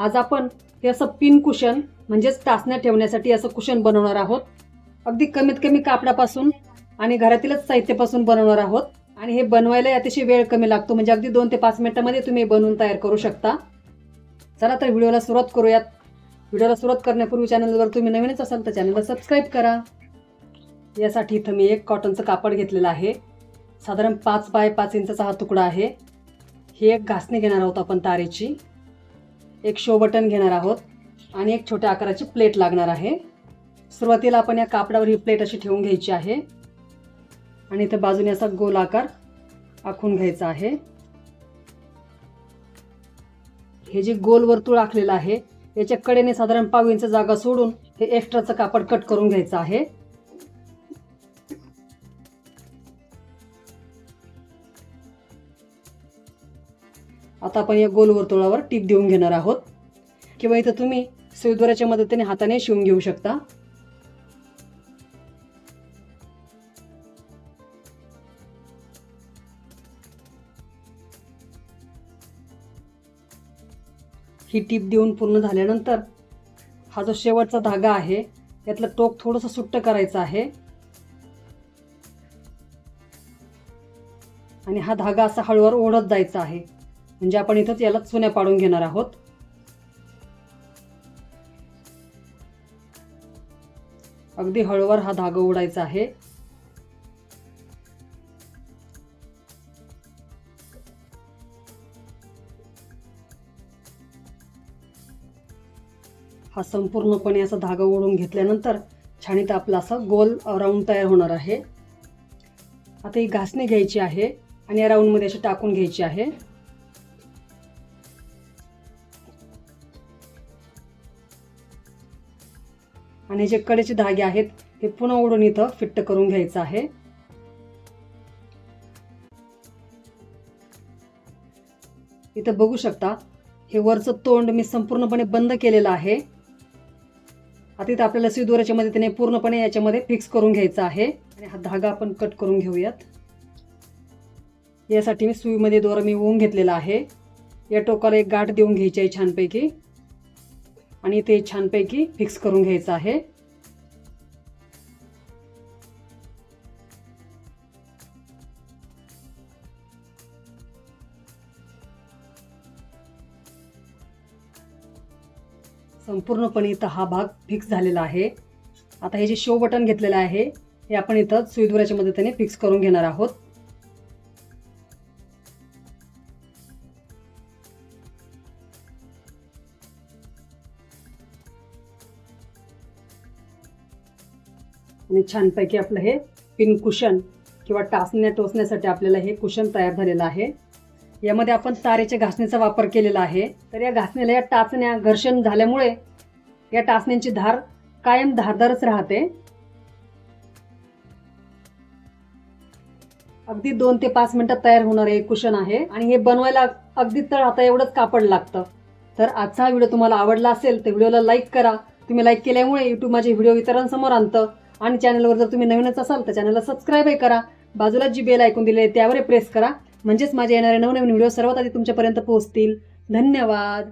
आज आपण हे असं पिन कुशन म्हणजेच टाचण्या ठेवण्यासाठी असं कुशन बनवणार आहोत. अगदी कमीत कमी कापडापासून आणि घरातीलच साहित्यापासून बनवणार आहोत. आणि हे बनवायला अतिशय वेळ कमी लागतो म्हणजे अगदी दोन ते पाच मिनिटामध्ये तुम्ही बनवून तयार करू शकता. चला तर व्हिडिओला सुरुवात करूयात. व्हिडिओला सुरुवात करण्यापूर्वी चॅनलवर तुम्ही नवीनच असाल तर चॅनलला सबस्क्राईब करा. यासाठी इथं मी एक कॉटनचं कापड घेतलेलं आहे. साधारण पाच बाय पाच इंचाचा हा तुकडा आहे. ही एक घासणी घेणार आहोत आपण तारेची. एक शो बटन घेणार आहोत आणि एक छोट्या आकाराची प्लेट लागणार आहे. सुरुवातीला आपण या कापडावर ही प्लेट अशी ठेवून घ्यायची आहे. आणि इथे बाजूने असा गोल आकार आखून घ्यायचा आहे. हे जे गोल वर्तुळ आखलेलं आहे याच्या कडेने साधारण पाव इंच जागा सोडून हे एक्स्ट्राचं कापड कट करून घ्यायचं आहे. आता आपण या गोल वर्तुळावर टीप देऊन घेणार आहोत. किंवा इथं तुम्ही सुईद्वाराच्या मदतीने हाताने शिवून घेऊ शकता. ही टीप देऊन पूर्ण झाल्यानंतर हा जो शेवटचा धागा आहे यातलं टोक थोडंसं सुट्ट करायचं आहे. आणि हा धागा असा हळूवार ओढत जायचा आहे. म्हणजे आपण इथंच याला चुन्या पाडून घेणार आहोत. अगदी हळूवार हा धागा उडायचा आहे. हा संपूर्णपणे असा धागा ओढून घेतल्यानंतर छान इथं आपला असा गोल राऊंड तयार होणार आहे. आता ही घासणी घ्यायची आहे आणि या राऊंडमध्ये अशी टाकून घ्यायची आहे. आणि जे कडेचे धागे आहेत हे पुन्हा ओढून इथं फिट्ट करून घ्यायचं आहे. इथं बघू शकता हे वरचं तोंड मी संपूर्णपणे बंद केलेलं आहे. आता इथं आपल्याला सुईदोऱ्याच्या मदतीने पूर्णपणे याच्यामध्ये फिक्स करून घ्यायचा आहे. आणि हा धागा आपण कट करून घेऊयात. यासाठी मी सुईमध्ये दोरा मी ओवून घेतलेला आहे. या टोकाला एक गाठ देऊन घ्यायची आहे छानपैकी. आणि ते छानपैकी फिक्स करून घ्यायचं आहे. संपूर्णपणे इथं हा भाग फिक्स झालेला आहे. आता हे जे शो बटन घेतलेलं आहे हे आपण इथं सुईदुराच्या मदतीने फिक्स करून घेणार आहोत. आणि छानपैकी आपलं हे पिन कुशन किंवा टाचण्या टोचण्यासाठी आपल्याला हे कुशन तयार झालेलं आहे. यामध्ये आपण तारेच्या घासणीचा वापर केलेला आहे. तर या घासणीला या टाचण्या घर्षण झाल्यामुळे या टाचण्यांची धार कायम धारदारच राहते. अगदी दोन ते पाच मिनिटात तयार होणारे हे कुशन आहे आणि हे बनवायला अगदी तळ आता एवढंच कापड लागतं. तर आजचा हा व्हिडिओ तुम्हाला आवडला असेल तर व्हिडिओला लाईक करा. तुम्ही लाईक केल्यामुळे यूट्यूब माझे व्हिडिओ इतरांसमोर आणतं. आणि चॅनलवर जर तुम्ही नवीनच असाल तर चॅनलला सबस्क्राईबही करा. बाजूला जी बेल ऐकून दिली आहे त्यावरही प्रेस करा. म्हणजेच माझे येणारे नवनवीन व्हिडिओ सर्वात आधी तुमच्यापर्यंत पोहोचतील. धन्यवाद.